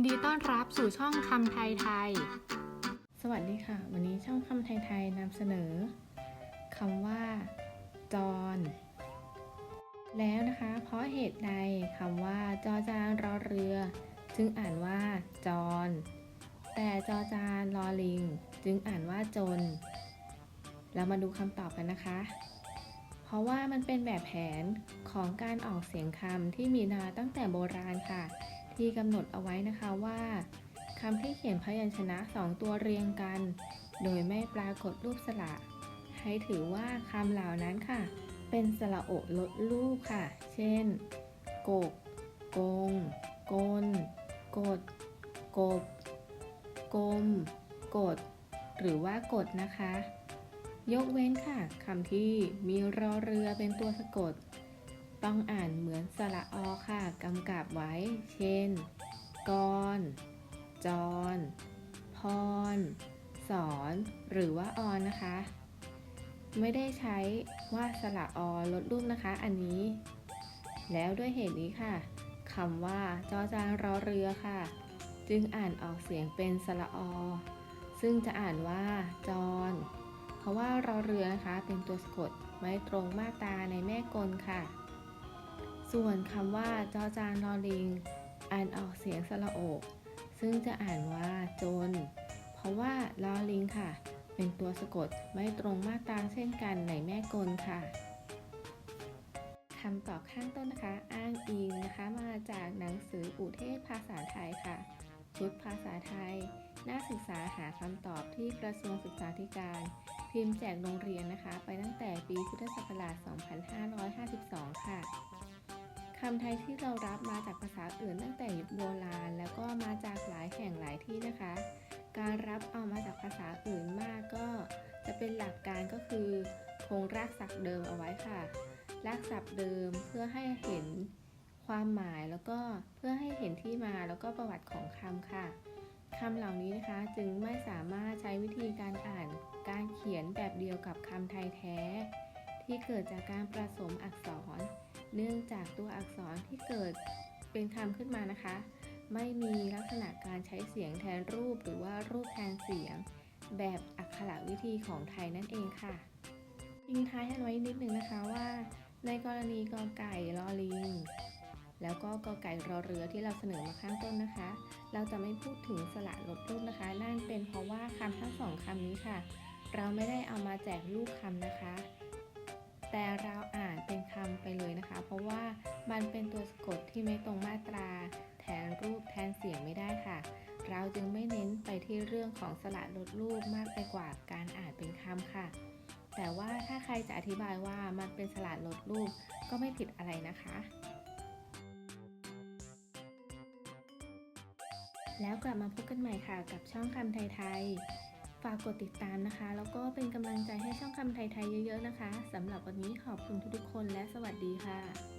ยินดีต้อนรับสู่ช่องคำไทยไทย สวัสดีค่ะ วันนี้ช่องคำไทยๆนำเสนอคำว่า จร แล้วนะคะ เพราะเหตุใดคำว่า จอจานรอเรือ จึงอ่านว่า จร แต่จอจานรอลิง จึงอ่านว่าจน เรามาดูคำตอบกันนะคะ เพราะว่ามันเป็นแบบแผนของการออกเสียงคำที่มีมาตั้งแต่โบราณค่ะ ที่กำหนดเอาไว้นะคะว่าคำที่เขียนพยัญชนะสองตัวเรียงกัน โดยไม่ปรากฏรูปสระ ให้ถือว่าคำเหล่านั้นค่ะ เป็นสระโอะลดรูปค่ะ เช่น กก กง กล กด กบ กลม กด หรือว่ากดนะคะ ยกเว้นค่ะคำที่มีรอเรือเป็นตัวสะกด ต้องอ่านเหมือนสระอค่ะกำกับไว้ เช่นกรจรพร สอน หรือว่าออนนะคะ ไม่ได้ใช้ว่าสระอลดรูปนะคะ อันนี้ แล้วด้วยเหตุนี้ค่ะคำว่าจอจานรอเรือค่ะ จึงอ่านออกเสียงเป็นสระอ ซึ่งจะอ่านว่าจรเพราะว่ารอเรือนะคะเป็นตัวสะกดไว้ตรงมาตราในแม่กลค่ะ ส่วนคำว่าจอจานรอลิงอ่านออกเสียงสระโอกซึ่งจะอ่านว่าจน เพราะว่าลอลิงค่ะ เป็นตัวสะกดไม่ตรงมาตราเช่นกันในแม่กลค่ะคำตอบข้างต้นนะคะ อ้างอิงนะคะ มาจากหนังสืออุเทศภาษาไทยค่ะ ชุดภาษาไทย น่าศึกษาหาคำตอบที่กระทรวงศึกษาธิการ พิมพ์แจกโรงเรียนนะคะ ไปตั้งแต่ปีพุทธศักราช 2552 ค่ะ คำไทยที่เรารับมาจากภาษาอื่นตั้งแต่ยุคโบราณ แล้วก็มาจากหลายแห่งหลายที่นะคะ การรับเอามาจากภาษาอื่นมากก็ จะเป็นหลักการก็คือคงรากศัพท์เดิมเอาไว้ค่ะ รากศัพท์เดิมเพื่อให้เห็นความหมายแล้วก็เพื่อให้เห็นที่มาแล้วก็ประวัติของคำค่ะคำเหล่านี้นะคะจึงไม่สามารถใช้วิธีการอ่านการเขียนแบบเดียวกับคำไทยแท้ ที่เกิดจากการผสมอักษร เนื่องจากตัวอักษรที่เกิดเป็นคำขึ้นมานะคะ ไม่มีลักษณะการใช้เสียงแทนรูปหรือว่ารูปแทนเสียง แบบอักขระวิธีของไทยนั่นเองค่ะทิ้งท้ายกันไว้นิดนึงนะคะว่า ในกรณีกอไก่ลอลิงแล้วก็กอไก่รอเรือที่เราเสนอมาข้างต้นนะคะ เราจะไม่พูดถึงสระลดรูปนะคะ นั่นเป็นเพราะว่าคำทั้งสองคำนี้ค่ะ เราไม่ได้เอามาแจกรูปคำนะคะ เป็นคำไปเลยนะคะ เพราะว่ามันเป็นตัวสะกดที่ไม่ตรงมาตรา แทนรูปแทนเสียงไม่ได้ค่ะ เราจึงไม่เน้นไปที่เรื่องของสระลดรูปมากไปกว่าการอ่านเป็นคำค่ะ แต่ว่าถ้าใครจะอธิบายว่ามันเป็นสระลดรูปก็ไม่ผิดอะไรนะคะแล้วกลับมาพบกันใหม่ค่ะกับช่องคำไทยๆ ฝากกดติดตามนะคะ แล้วก็เป็นกำลังใจให้ช่องคำไทยๆเยอะๆนะคะสำหรับวันนี้ขอบคุณทุกๆคนและสวัสดีค่ะ